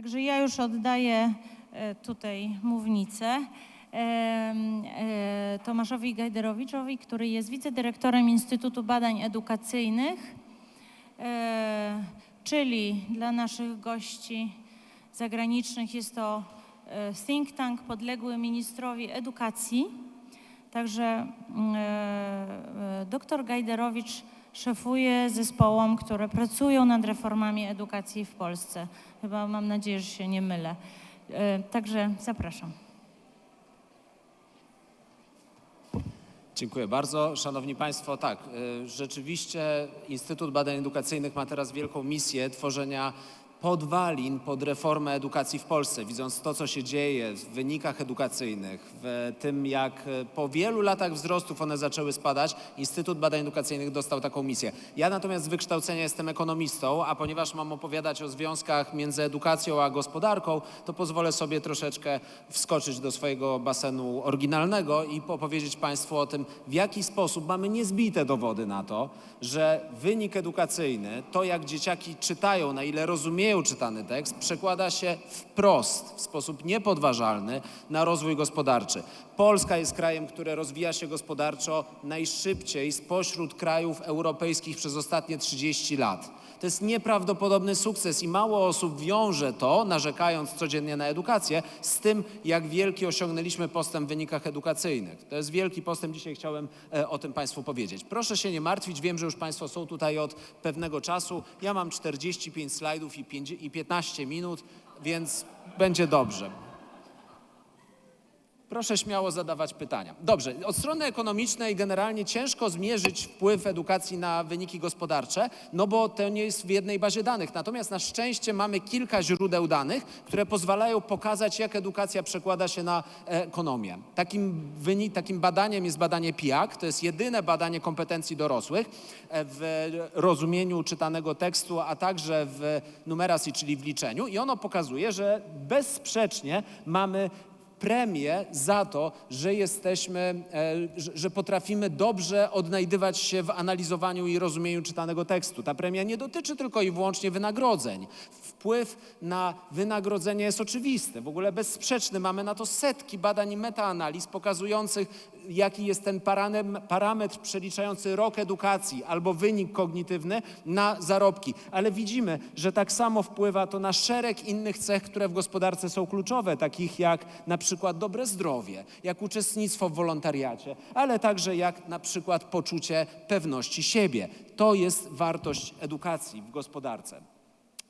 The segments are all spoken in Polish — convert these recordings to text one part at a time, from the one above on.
Także ja już oddaję e, tutaj mównicę em, e, Tomaszowi Gajderowiczowi, który jest wicedyrektorem Instytutu Badań Edukacyjnych, e, czyli dla naszych gości zagranicznych jest to e, think tank podległy ministrowi edukacji. Także mm, e, e, dr Gajderowicz szefuje zespołom, które pracują nad reformami edukacji w Polsce. Chyba mam nadzieję, że się nie mylę. E, Także zapraszam. Dziękuję bardzo. Szanowni Państwo, tak, y, rzeczywiście Instytut Badań Edukacyjnych ma teraz wielką misję tworzenia podwalin pod reformę edukacji w Polsce. Widząc to, co się dzieje w wynikach edukacyjnych, w tym, jak y, po wielu latach wzrostów one zaczęły spadać, Instytut Badań Edukacyjnych dostał taką misję. Ja natomiast z wykształcenia jestem ekonomistą, a ponieważ mam opowiadać o związkach między edukacją a gospodarką, to pozwolę sobie troszeczkę wskoczyć do swojego basenu oryginalnego i opowiedzieć Państwu o tym, w jaki sposób mamy niezbite dowody na to, że wynik edukacyjny, to jak dzieciaki czytają, na ile rozumieją czytany tekst, przekłada się wprost, w sposób niepodważalny na rozwój gospodarczy. Polska jest krajem, który rozwija się gospodarczo najszybciej spośród krajów europejskich przez ostatnie 30 lat. To jest nieprawdopodobny sukces i mało osób wiąże to, narzekając codziennie na edukację, z tym, jak wielki osiągnęliśmy postęp w wynikach edukacyjnych. To jest wielki postęp, dzisiaj chciałem e, o tym Państwu powiedzieć. Proszę się nie martwić, wiem, że już Państwo są tutaj od pewnego czasu. Ja mam 45 slajdów i pięć- i 15 minut, więc będzie dobrze. Proszę śmiało zadawać pytania. Dobrze, od strony ekonomicznej generalnie ciężko zmierzyć wpływ edukacji na wyniki gospodarcze, no bo to nie jest w jednej bazie danych. Natomiast na szczęście mamy kilka źródeł danych, które pozwalają pokazać, jak edukacja przekłada się na ekonomię. Takim, wynik, takim badaniem jest badanie PIAK, to jest jedyne badanie kompetencji dorosłych w rozumieniu czytanego tekstu, a także w numeracji, czyli w liczeniu. I ono pokazuje, że bezsprzecznie mamy premię za to, że jesteśmy, e, że- potrafimy dobrze odnajdywać się w analizowaniu i rozumieniu czytanego tekstu. Ta premia nie dotyczy tylko i wyłącznie wynagrodzeń. Wpływ na wynagrodzenie jest oczywisty, w ogóle bezsprzeczny. Mamy na to setki badań i metaanaliz pokazujących, jaki jest ten param- parametr przeliczający rok edukacji albo wynik kognitywny na zarobki. Ale widzimy, że tak samo wpływa to na szereg innych cech, które w gospodarce są kluczowe, takich jak na przykład dobre zdrowie, jak uczestnictwo w wolontariacie, ale także jak na przykład poczucie pewności siebie. To jest wartość edukacji w gospodarce.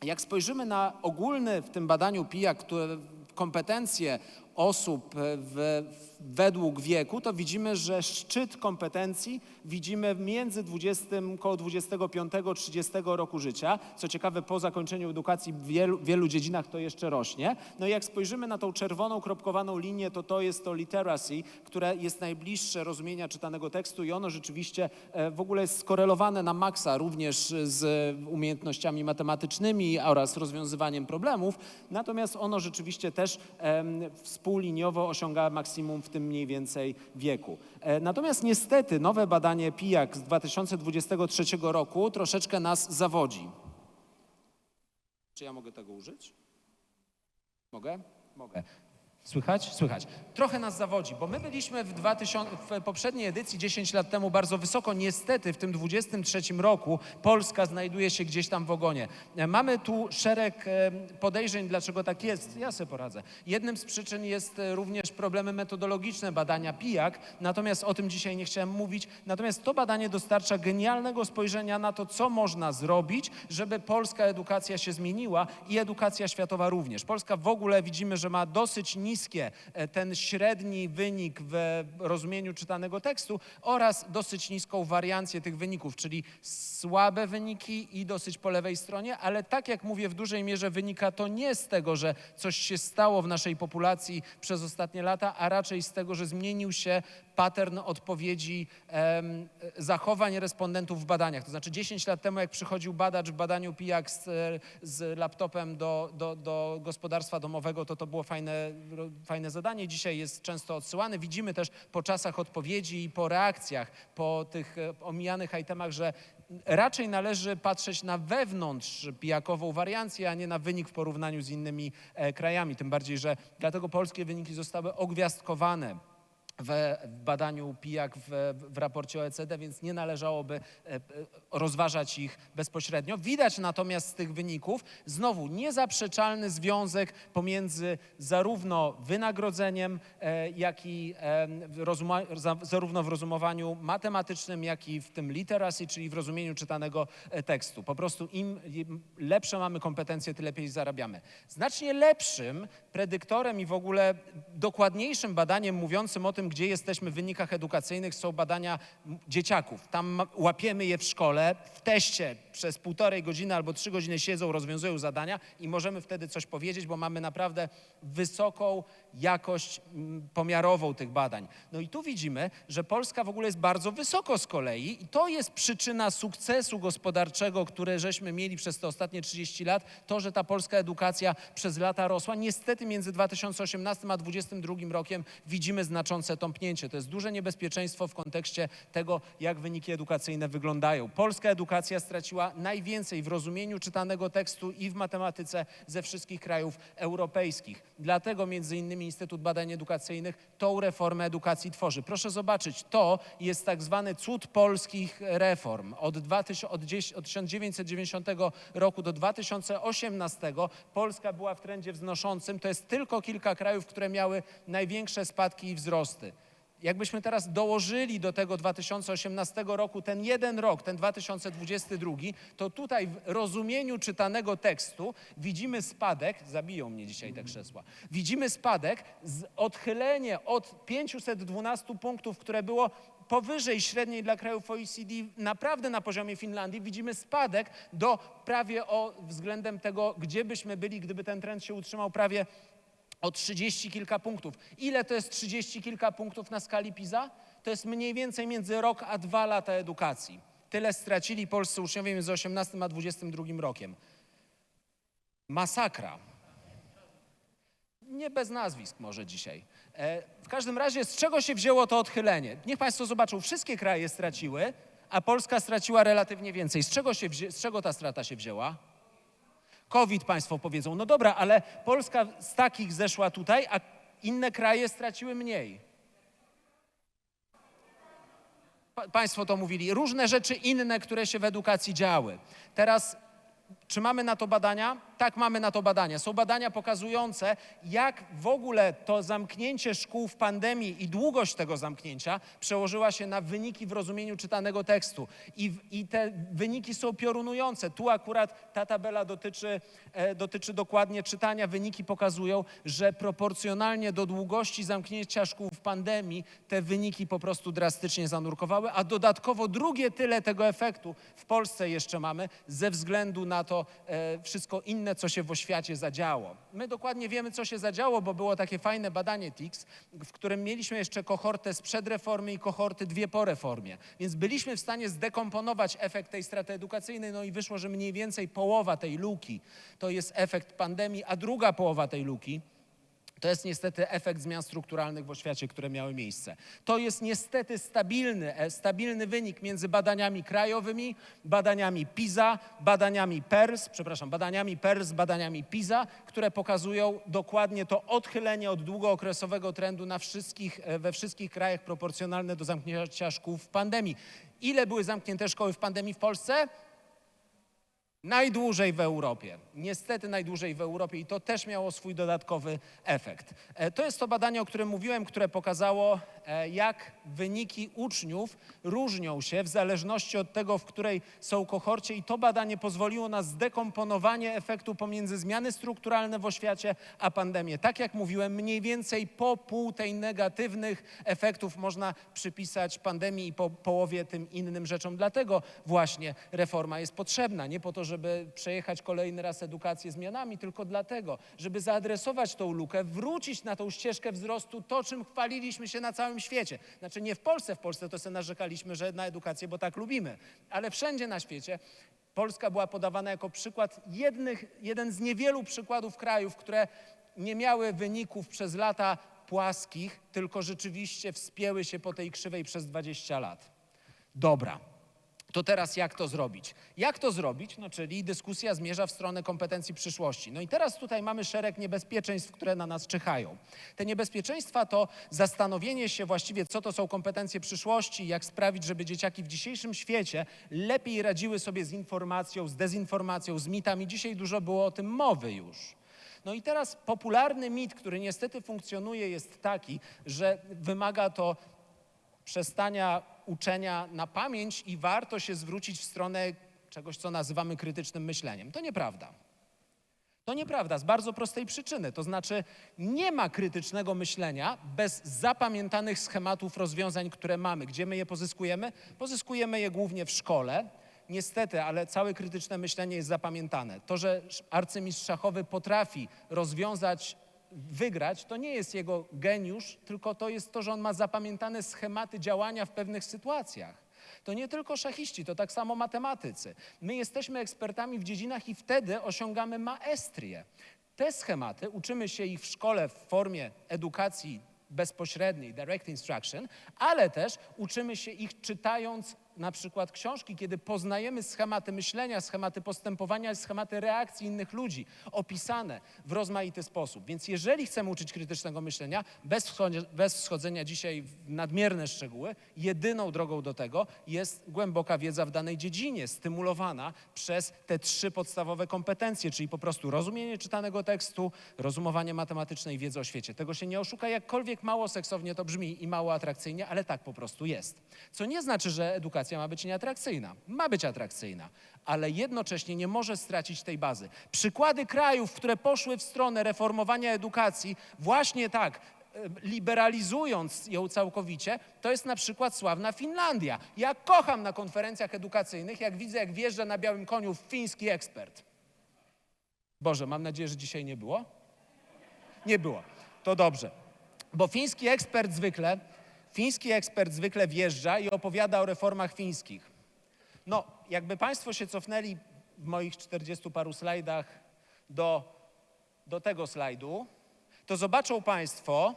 Jak spojrzymy na ogólny w tym badaniu PIA, które kompetencje osób e, w, według wieku, to widzimy, że szczyt kompetencji widzimy między 20, około 25-30 roku życia. Co ciekawe, po zakończeniu edukacji w wielu, wielu dziedzinach to jeszcze rośnie. No i jak spojrzymy na tą czerwoną kropkowaną linię, to to jest to literacy, które jest najbliższe rozumienia czytanego tekstu i ono rzeczywiście e, w ogóle jest skorelowane na maksa również z umiejętnościami matematycznymi oraz rozwiązywaniem problemów. Natomiast ono rzeczywiście też współliniowo osiąga maksimum w tym mniej więcej wieku. E, Natomiast niestety nowe badanie PIAK z 2023 roku troszeczkę nas zawodzi. Czy ja mogę tego użyć? Mogę? Mogę. Słychać? Słychać. Trochę nas zawodzi, bo my byliśmy w, 2000, w poprzedniej edycji 10 lat temu bardzo wysoko. Niestety w tym 23 roku Polska znajduje się gdzieś tam w ogonie. E, Mamy tu szereg e, podejrzeń, dlaczego tak jest. Ja sobie poradzę. Jednym z przyczyn jest e, również problemy metodologiczne badania PIAK, natomiast o tym dzisiaj nie chciałem mówić. Natomiast to badanie dostarcza genialnego spojrzenia na to, co można zrobić, żeby polska edukacja się zmieniła i edukacja światowa również. Polska w ogóle widzimy, że ma dosyć niskie e, ten średni wynik w rozumieniu czytanego tekstu oraz dosyć niską wariancję tych wyników, czyli słabe wyniki i dosyć po lewej stronie, ale tak jak mówię, w dużej mierze wynika to nie z tego, że coś się stało w naszej populacji przez ostatnie lata, a raczej z tego, że zmienił się pattern odpowiedzi em, zachowań respondentów w badaniach. To znaczy 10 lat temu, jak przychodził badacz w badaniu PIAK z, z laptopem do, do, do gospodarstwa domowego, to to było fajne, fajne zadanie. Dzisiaj jest często odsyłane. Widzimy też po czasach odpowiedzi i po reakcjach, po tych e, omijanych itemach, że raczej należy patrzeć na wewnątrz pijakową wariancję, a nie na wynik w porównaniu z innymi e, krajami. Tym bardziej, że dlatego polskie wyniki zostały ogwiazdkowane w badaniu PIAK w, w raporcie OECD, więc nie należałoby e, e, rozważać ich bezpośrednio. Widać natomiast z tych wyników znowu niezaprzeczalny związek pomiędzy zarówno wynagrodzeniem, e, jak i zarówno w rozumowaniu matematycznym, jak i w tym literacy, czyli w rozumieniu czytanego tekstu. Po prostu im lepsze mamy kompetencje, tym lepiej zarabiamy. Znacznie lepszym predyktorem i w ogóle dokładniejszym badaniem mówiącym o tym, gdzie jesteśmy w wynikach edukacyjnych są badania dzieciaków. Tam łapiemy je w szkole, w teście przez półtorej godziny albo trzy godziny siedzą, rozwiązują zadania i możemy wtedy coś powiedzieć, bo mamy naprawdę wysoką jakość mm, pomiarową tych badań. No i tu widzimy, że Polska w ogóle jest bardzo wysoko z kolei i to jest przyczyna sukcesu gospodarczego, które żeśmy mieli przez te ostatnie 30 lat, to, że ta polska edukacja przez lata rosła. Niestety między 2018 a 2022 rokiem widzimy znaczące tąpnięcie. To jest duże niebezpieczeństwo w kontekście tego, jak wyniki edukacyjne wyglądają. Polska edukacja straciła najwięcej w rozumieniu czytanego tekstu i w matematyce ze wszystkich krajów europejskich. Dlatego między innymi Instytut Badań Edukacyjnych tą reformę edukacji tworzy. Proszę zobaczyć, to jest tak zwany cud polskich reform. Od, 2000, od, 10, od 1990 roku do 2018 Polska była w trendzie wznoszącym. To jest tylko kilka krajów, które miały największe spadki i wzrosty. Jakbyśmy teraz dołożyli do tego 2018 roku ten jeden rok, ten 2022, to tutaj w rozumieniu czytanego tekstu widzimy spadek, zabiją mnie dzisiaj te krzesła, widzimy spadek, odchylenie od 512 punktów, które było powyżej średniej dla krajów OECD, naprawdę na poziomie Finlandii, widzimy spadek do prawie o względem tego, gdzie byśmy byli, gdyby ten trend się utrzymał prawie o 30 kilka punktów. Ile to jest 30 kilka punktów na skali PISA? To jest mniej więcej między rok a dwa lata edukacji. Tyle stracili polscy uczniowie między 18 a 22 rokiem. Masakra. Nie bez nazwisk może dzisiaj. E, w każdym razie, z czego się wzięło to odchylenie? Niech Państwo zobaczą, wszystkie kraje straciły, a Polska straciła relatywnie więcej. Z czego, się wzię- z czego ta strata się wzięła? COVID państwo powiedzą, no dobra, ale Polska z takich zeszła tutaj, a inne kraje straciły mniej. Pa, państwo to mówili. Różne rzeczy inne, które się w edukacji działy. Teraz, czy mamy na to badania? Tak, mamy na to badania. Są badania pokazujące, jak w ogóle to zamknięcie szkół w pandemii i długość tego zamknięcia przełożyła się na wyniki w rozumieniu czytanego tekstu. I, i te wyniki są piorunujące. Tu akurat ta tabela dotyczy, e, dotyczy dokładnie czytania. Wyniki pokazują, że proporcjonalnie do długości zamknięcia szkół w pandemii te wyniki po prostu drastycznie zanurkowały, a dodatkowo drugie tyle tego efektu w Polsce jeszcze mamy ze względu na to e, wszystko inne, co się w oświacie zadziało. My dokładnie wiemy, co się zadziało, bo było takie fajne badanie TIX, w którym mieliśmy jeszcze kohortę sprzed reformy i kohorty dwie po reformie. Więc byliśmy w stanie zdekomponować efekt tej straty edukacyjnej, no i wyszło, że mniej więcej połowa tej luki to jest efekt pandemii, a druga połowa tej luki to jest niestety efekt zmian strukturalnych w oświacie, które miały miejsce. To jest niestety stabilny, e, stabilny wynik między badaniami krajowymi, badaniami PISA, badaniami PERS, przepraszam, badaniami PERS, badaniami PISA, które pokazują dokładnie to odchylenie od długookresowego trendu na wszystkich, e, we wszystkich krajach proporcjonalne do zamknięcia szkół w pandemii. Ile były zamknięte szkoły w pandemii w Polsce? Najdłużej w Europie. Niestety najdłużej w Europie i to też miało swój dodatkowy efekt. E, To jest to badanie, o którym mówiłem, które pokazało, e, jak wyniki uczniów różnią się w zależności od tego, w której są kohorcie i to badanie pozwoliło na zdekomponowanie efektu pomiędzy zmiany strukturalne w oświacie a pandemię. Tak jak mówiłem, mniej więcej po pół tej negatywnych efektów można przypisać pandemii i po połowie tym innym rzeczom. Dlatego właśnie reforma jest potrzebna. Nie po to, żeby przejechać kolejny raz edukację zmianami, tylko dlatego, żeby zaadresować tą lukę, wrócić na tą ścieżkę wzrostu, to czym chwaliliśmy się na całym świecie. Znaczy nie w Polsce, w Polsce to sobie narzekaliśmy, że na edukację, bo tak lubimy, ale wszędzie na świecie Polska była podawana jako przykład jednych, jeden z niewielu przykładów krajów, które nie miały wyników przez lata płaskich, tylko rzeczywiście wspięły się po tej krzywej przez 20 lat. Dobra. To teraz jak to zrobić? Jak to zrobić? No, czyli dyskusja zmierza w stronę kompetencji przyszłości. No i teraz tutaj mamy szereg niebezpieczeństw, które na nas czyhają. Te niebezpieczeństwa to zastanowienie się właściwie, co to są kompetencje przyszłości, jak sprawić, żeby dzieciaki w dzisiejszym świecie lepiej radziły sobie z informacją, z dezinformacją, z mitami. Dzisiaj dużo było o tym mowy już. No i teraz popularny mit, który niestety funkcjonuje, jest taki, że wymaga to przestania uczenia na pamięć i warto się zwrócić w stronę czegoś, co nazywamy krytycznym myśleniem. To nieprawda. To nieprawda z bardzo prostej przyczyny. To znaczy, nie ma krytycznego myślenia bez zapamiętanych schematów rozwiązań, które mamy. Gdzie my je pozyskujemy? Pozyskujemy je głównie w szkole. Niestety, ale całe krytyczne myślenie jest zapamiętane. To, że arcymistrz szachowy potrafi rozwiązać, wygrać, to nie jest jego geniusz, tylko to jest to, że on ma zapamiętane schematy działania w pewnych sytuacjach. To nie tylko szachiści, to tak samo matematycy. My jesteśmy ekspertami w dziedzinach i wtedy osiągamy maestrię. Te schematy uczymy się ich w szkole w formie edukacji bezpośredniej, direct instruction, ale też uczymy się ich czytając na przykład książki, kiedy poznajemy schematy myślenia, schematy postępowania, schematy reakcji innych ludzi, opisane w rozmaity sposób. Więc jeżeli chcemy uczyć krytycznego myślenia, bez, bez wschodzenia dzisiaj w nadmierne szczegóły, jedyną drogą do tego jest głęboka wiedza w danej dziedzinie, stymulowana przez te trzy podstawowe kompetencje, czyli po prostu rozumienie czytanego tekstu, rozumowanie matematyczne i wiedza o świecie. Tego się nie oszuka, jakkolwiek mało seksownie to brzmi i mało atrakcyjnie, ale tak po prostu jest. Co nie znaczy, że edukacja ma być nieatrakcyjna. Ma być atrakcyjna, ale jednocześnie nie może stracić tej bazy. Przykłady krajów, które poszły w stronę reformowania edukacji, właśnie tak, liberalizując ją całkowicie, to jest na przykład sławna Finlandia. Ja kocham na konferencjach edukacyjnych, jak widzę, jak wjeżdża na białym koniu fiński ekspert. Boże, mam nadzieję, że dzisiaj nie było? Nie było. To dobrze. Bo fiński ekspert zwykle, fiński ekspert zwykle wjeżdża i opowiada o reformach fińskich. No, jakby Państwo się cofnęli w moich 40 paru slajdach do, do tego slajdu, to zobaczą Państwo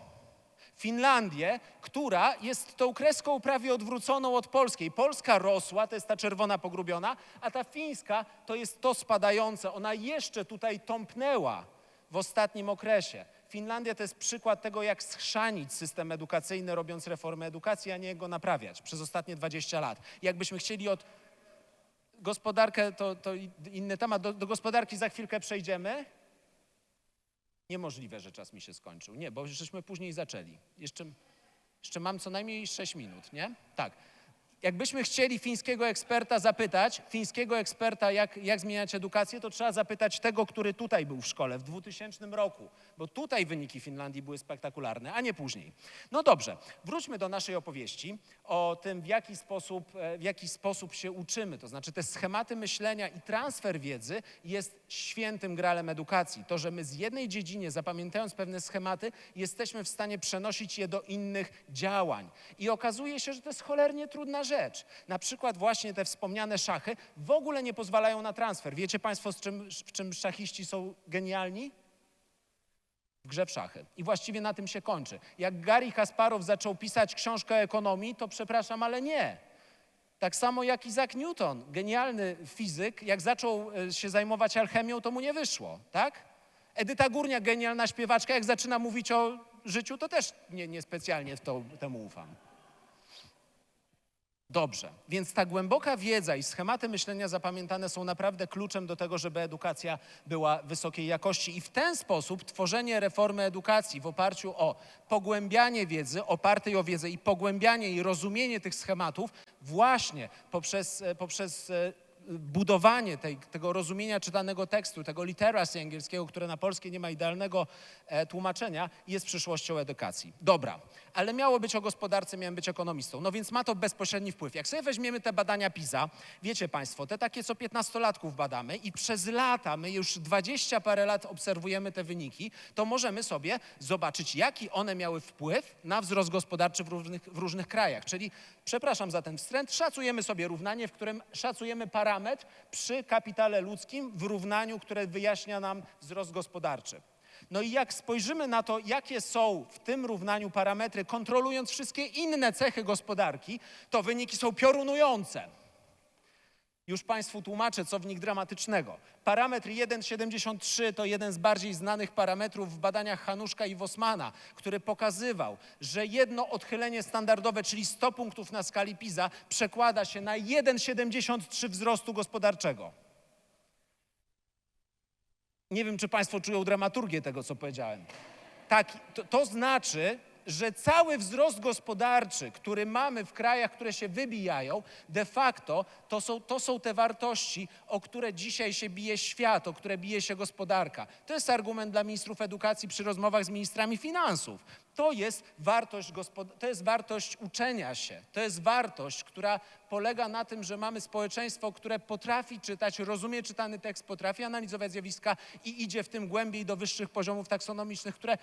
Finlandię, która jest tą kreską prawie odwróconą od polskiej. Polska rosła, to jest ta czerwona pogrubiona, a ta fińska to jest to spadające. Ona jeszcze tutaj tąpnęła w ostatnim okresie. Finlandia to jest przykład tego, jak schrzanić system edukacyjny, robiąc reformę edukacji, a nie go naprawiać przez ostatnie 20 lat. Jakbyśmy chcieli od gospodarkę, to, to inny temat, do, do gospodarki za chwilkę przejdziemy. Niemożliwe, że czas mi się skończył. Nie, bo żeśmy później zaczęli. Jeszcze, jeszcze mam co najmniej 6 minut, nie? Tak. Jakbyśmy chcieli fińskiego eksperta zapytać, fińskiego eksperta, jak, jak zmieniać edukację, to trzeba zapytać tego, który tutaj był w szkole w 2000 roku, bo tutaj wyniki Finlandii były spektakularne, a nie później. No dobrze, wróćmy do naszej opowieści o tym, w jaki sposób, e, w jaki sposób się uczymy. To znaczy te schematy myślenia i transfer wiedzy jest świętym gralem edukacji. To, że my z jednej dziedzinie, zapamiętając pewne schematy, jesteśmy w stanie przenosić je do innych działań. I okazuje się, że to jest cholernie trudna rzecz. Na przykład właśnie te wspomniane szachy w ogóle nie pozwalają na transfer. Wiecie Państwo, z czym, w czym szachiści są genialni? w grze w szachy. I właściwie na tym się kończy. Jak Gary Kasparow zaczął pisać książkę o ekonomii, to przepraszam, ale nie. Tak samo jak Isaac Newton, genialny fizyk, jak zaczął e, się zajmować alchemią, to mu nie wyszło, tak? Edyta Górniak, genialna śpiewaczka, jak zaczyna mówić o życiu, to też nie, niespecjalnie w to, temu ufam. Dobrze, więc ta głęboka wiedza i schematy myślenia zapamiętane są naprawdę kluczem do tego, żeby edukacja była wysokiej jakości. I w ten sposób tworzenie reformy edukacji w oparciu o pogłębianie wiedzy, opartej o wiedzę i pogłębianie i rozumienie tych schematów, właśnie poprzez, e, poprzez e, budowanie tej, tego rozumienia czytanego tekstu, tego literacy angielskiego, które na polskie nie ma idealnego e, tłumaczenia, jest przyszłością edukacji. Dobra, ale miało być o gospodarce, miałem być ekonomistą. No więc ma to bezpośredni wpływ. Jak sobie weźmiemy te badania PISA, wiecie Państwo, te takie co 15-latków badamy i przez lata, my już 20 parę lat obserwujemy te wyniki, to możemy sobie zobaczyć, jaki one miały wpływ na wzrost gospodarczy w różnych, w różnych krajach. Czyli, przepraszam za ten wstręt, szacujemy sobie równanie, w którym szacujemy parametr przy kapitale ludzkim w równaniu, które wyjaśnia nam wzrost gospodarczy. No i jak spojrzymy na to, jakie są w tym równaniu parametry, kontrolując wszystkie inne cechy gospodarki, to wyniki są piorunujące. Już Państwu tłumaczę, co w nich dramatycznego. Parametr 1,73 to jeden z bardziej znanych parametrów w badaniach Hanuszka i Wosmana, który pokazywał, że jedno odchylenie standardowe, czyli 100 punktów na skali PISA, przekłada się na 1,73 wzrostu gospodarczego. Nie wiem, czy Państwo czują dramaturgię tego, co powiedziałem. Tak, to, to znaczy, że cały wzrost gospodarczy, który mamy w krajach, które się wybijają, de facto to są, to są te wartości, o które dzisiaj się bije świat, o które bije się gospodarka. To jest argument dla ministrów edukacji przy rozmowach z ministrami finansów. To jest wartość, to jest wartość uczenia się. To jest wartość, która polega na tym, że mamy społeczeństwo, które potrafi czytać, rozumie czytany tekst, potrafi analizować zjawiska i idzie w tym głębiej do wyższych poziomów taksonomicznych, które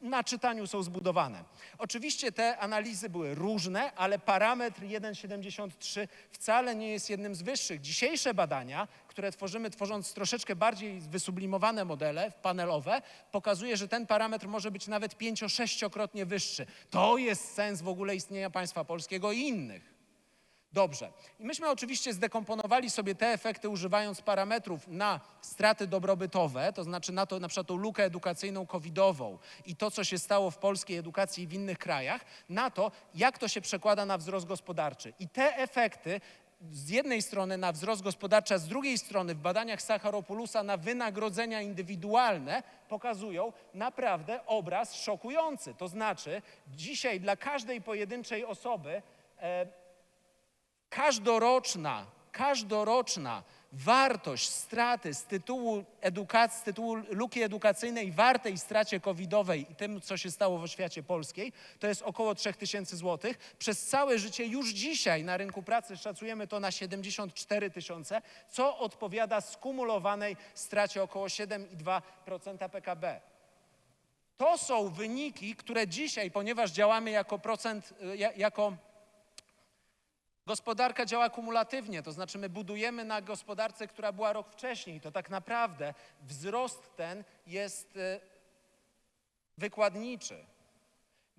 na czytaniu są zbudowane. Oczywiście te analizy były różne, ale parametr 1,73 wcale nie jest jednym z wyższych. Dzisiejsze badania, które tworzymy, tworząc troszeczkę bardziej wysublimowane modele panelowe, pokazuje, że ten parametr może być nawet pięcio-sześciokrotnie wyższy. To jest sens w ogóle istnienia państwa polskiego i innych. Dobrze. I myśmy oczywiście zdekomponowali sobie te efekty używając parametrów na straty dobrobytowe, to znaczy na to na przykład tą lukę edukacyjną covidową i to, co się stało w polskiej edukacji i w innych krajach, na to, jak to się przekłada na wzrost gospodarczy. I te efekty z jednej strony na wzrost gospodarczy, a z drugiej strony w badaniach Sacharopoulosa na wynagrodzenia indywidualne pokazują naprawdę obraz szokujący. To znaczy dzisiaj dla każdej pojedynczej osoby e, każdoroczna, każdoroczna wartość straty z tytułu z tytułu luki edukacyjnej wartej stracie covidowej i tym, co się stało w oświacie polskiej, to jest około 3000 zł. Przez całe życie już dzisiaj na rynku pracy szacujemy to na 74 tysiące, co odpowiada skumulowanej stracie około 7,2% PKB. To są wyniki, które dzisiaj, ponieważ działamy jako procent, ja- jako Gospodarka działa kumulatywnie, to znaczy my budujemy na gospodarce, która była rok wcześniej. To tak naprawdę wzrost ten jest e, wykładniczy.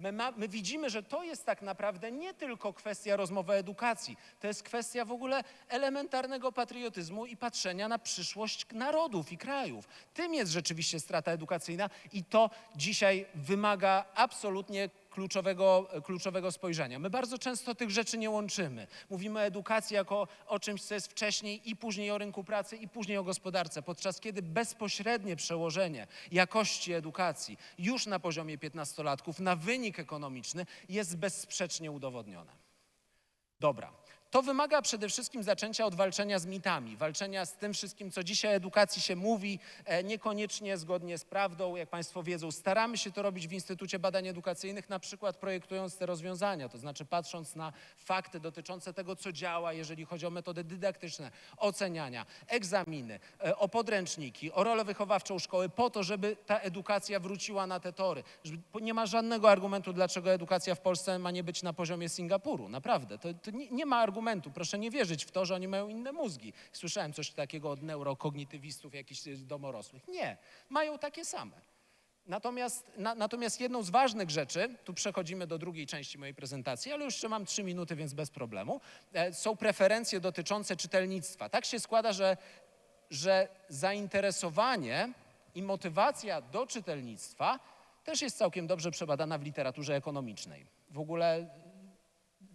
My, ma, my widzimy, że to jest tak naprawdę nie tylko kwestia rozmowy o edukacji, to jest kwestia w ogóle elementarnego patriotyzmu i patrzenia na przyszłość narodów i krajów. Tym jest rzeczywiście strata edukacyjna i to dzisiaj wymaga absolutnie kluczowego, kluczowego spojrzenia. My bardzo często tych rzeczy nie łączymy. Mówimy o edukacji jako o czymś, co jest wcześniej i później o rynku pracy i później o gospodarce, podczas kiedy bezpośrednie przełożenie jakości edukacji już na poziomie 15-latków na wynik ekonomiczny jest bezsprzecznie udowodnione. Dobra. To wymaga przede wszystkim zaczęcia od walczenia z mitami, walczenia z tym wszystkim, co dzisiaj edukacji się mówi, e, niekoniecznie zgodnie z prawdą, jak Państwo wiedzą. Staramy się to robić w Instytucie Badań Edukacyjnych, na przykład projektując te rozwiązania, to znaczy patrząc na fakty dotyczące tego, co działa, jeżeli chodzi o metody dydaktyczne, oceniania, egzaminy, e, o podręczniki, o rolę wychowawczą szkoły, po to, żeby ta edukacja wróciła na te tory. Nie ma żadnego argumentu, dlaczego edukacja w Polsce ma nie być na poziomie Singapuru. Naprawdę. To, to nie, nie ma argumentu. Proszę nie wierzyć w to, że oni mają inne mózgi. Słyszałem coś takiego od neurokognitywistów, jakichś domorosłych. Nie. Mają takie same. Natomiast, na, natomiast jedną z ważnych rzeczy, tu przechodzimy do drugiej części mojej prezentacji, ale już jeszcze mam trzy minuty, więc bez problemu, e, są preferencje dotyczące czytelnictwa. Tak się składa, że, że zainteresowanie i motywacja do czytelnictwa też jest całkiem dobrze przebadana w literaturze ekonomicznej. W ogóle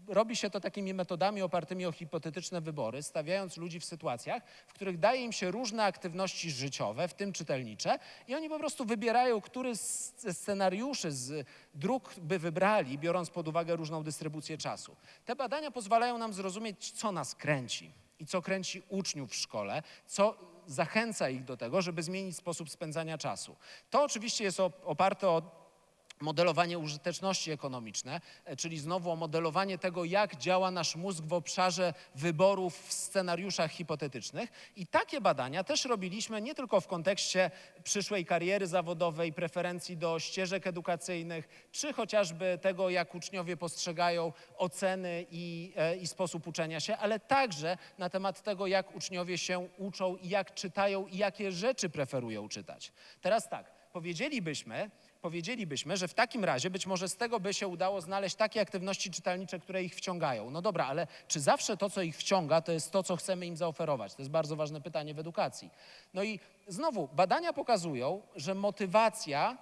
robi się to takimi metodami opartymi o hipotetyczne wybory, stawiając ludzi w sytuacjach, w których daje im się różne aktywności życiowe, w tym czytelnicze, i oni po prostu wybierają, który z scenariuszy, z dróg by wybrali, biorąc pod uwagę różną dystrybucję czasu. Te badania pozwalają nam zrozumieć, co nas kręci i co kręci uczniów w szkole, co zachęca ich do tego, żeby zmienić sposób spędzania czasu. To oczywiście jest op- oparte o modelowanie użyteczności ekonomiczne, e, czyli znowu modelowanie tego, jak działa nasz mózg w obszarze wyborów w scenariuszach hipotetycznych. I takie badania też robiliśmy nie tylko w kontekście przyszłej kariery zawodowej, preferencji do ścieżek edukacyjnych, czy chociażby tego, jak uczniowie postrzegają oceny i, e, i sposób uczenia się, ale także na temat tego, jak uczniowie się uczą i jak czytają i jakie rzeczy preferują czytać. Teraz tak, powiedzielibyśmy, powiedzielibyśmy, że w takim razie być może z tego by się udało znaleźć takie aktywności czytelnicze, które ich wciągają. No dobra, ale czy zawsze to, co ich wciąga, to jest to, co chcemy im zaoferować? To jest bardzo ważne pytanie w edukacji. No i znowu, badania pokazują, że motywacja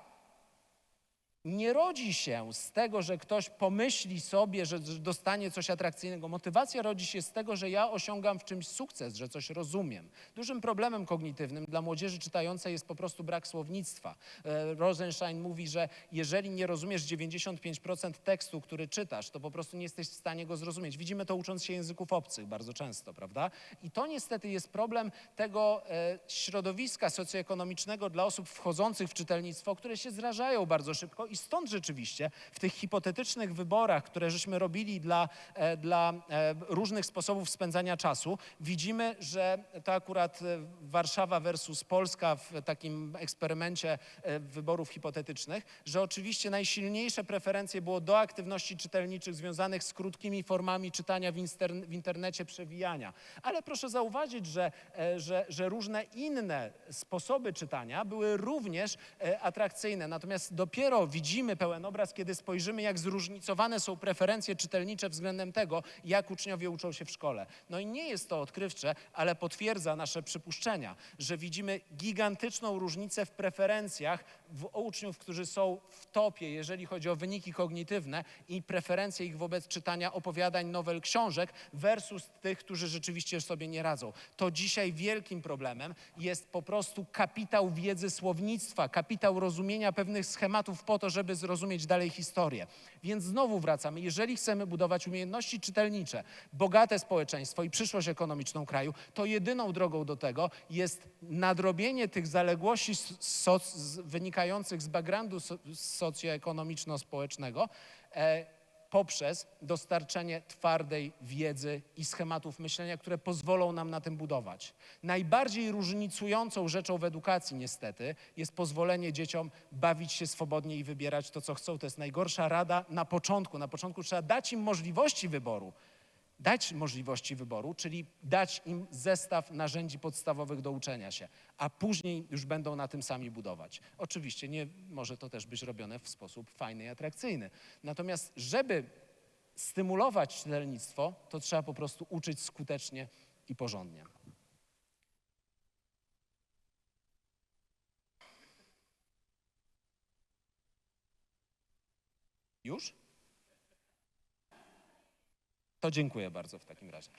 nie rodzi się z tego, że ktoś pomyśli sobie, że dostanie coś atrakcyjnego. Motywacja rodzi się z tego, że ja osiągam w czymś sukces, że coś rozumiem. Dużym problemem kognitywnym dla młodzieży czytającej jest po prostu brak słownictwa. E, Rosenstein mówi, że jeżeli nie rozumiesz 95% tekstu, który czytasz, to po prostu nie jesteś w stanie go zrozumieć. Widzimy to ucząc się języków obcych bardzo często, prawda? I to niestety jest problem tego e, środowiska socjoekonomicznego dla osób wchodzących w czytelnictwo, które się zrażają bardzo szybko i stąd rzeczywiście w tych hipotetycznych wyborach, które żeśmy robili dla, e, dla e, różnych sposobów spędzania czasu, widzimy, że to akurat e, Warszawa versus Polska w takim eksperymencie wyborów hipotetycznych, że oczywiście najsilniejsze preferencje było do aktywności czytelniczych związanych z krótkimi formami czytania w, w internecie, przewijania. Ale proszę zauważyć, że, że, że różne inne sposoby czytania były również atrakcyjne. Natomiast dopiero widzimy pełen obraz, kiedy spojrzymy, jak zróżnicowane są preferencje czytelnicze względem tego, jak uczniowie uczą się w szkole. No i nie jest to odkrywcze, ale potwierdza nasze przypuszczenia, że widzimy gigantyczną różnicę w preferencjach w uczniów, którzy są w topie, jeżeli chodzi o wyniki kognitywne i preferencje ich wobec czytania opowiadań, nowel, książek versus tych, którzy rzeczywiście sobie nie radzą. To dzisiaj wielkim problemem jest po prostu kapitał wiedzy słownictwa, kapitał rozumienia pewnych schematów po to, żeby zrozumieć dalej historię. Więc znowu wracamy, jeżeli chcemy budować umiejętności czytelnicze, bogate społeczeństwo i przyszłość ekonomiczną kraju, to jedyną drogą do tego jest nadrobienie tych zaległości soc- z- wynikających z backgroundu so- socjoekonomiczno-społecznego e, poprzez dostarczenie twardej wiedzy i schematów myślenia, które pozwolą nam na tym budować. Najbardziej różnicującą rzeczą w edukacji niestety jest pozwolenie dzieciom bawić się swobodnie i wybierać to, co chcą. To jest najgorsza rada na początku. Na początku trzeba dać im możliwości wyboru. Dać możliwości wyboru, czyli dać im zestaw narzędzi podstawowych do uczenia się, a później już będą na tym sami budować. Oczywiście nie może to też być robione w sposób fajny i atrakcyjny. Natomiast, żeby stymulować czytelnictwo, to trzeba po prostu uczyć skutecznie i porządnie. Już? To dziękuję bardzo w takim razie.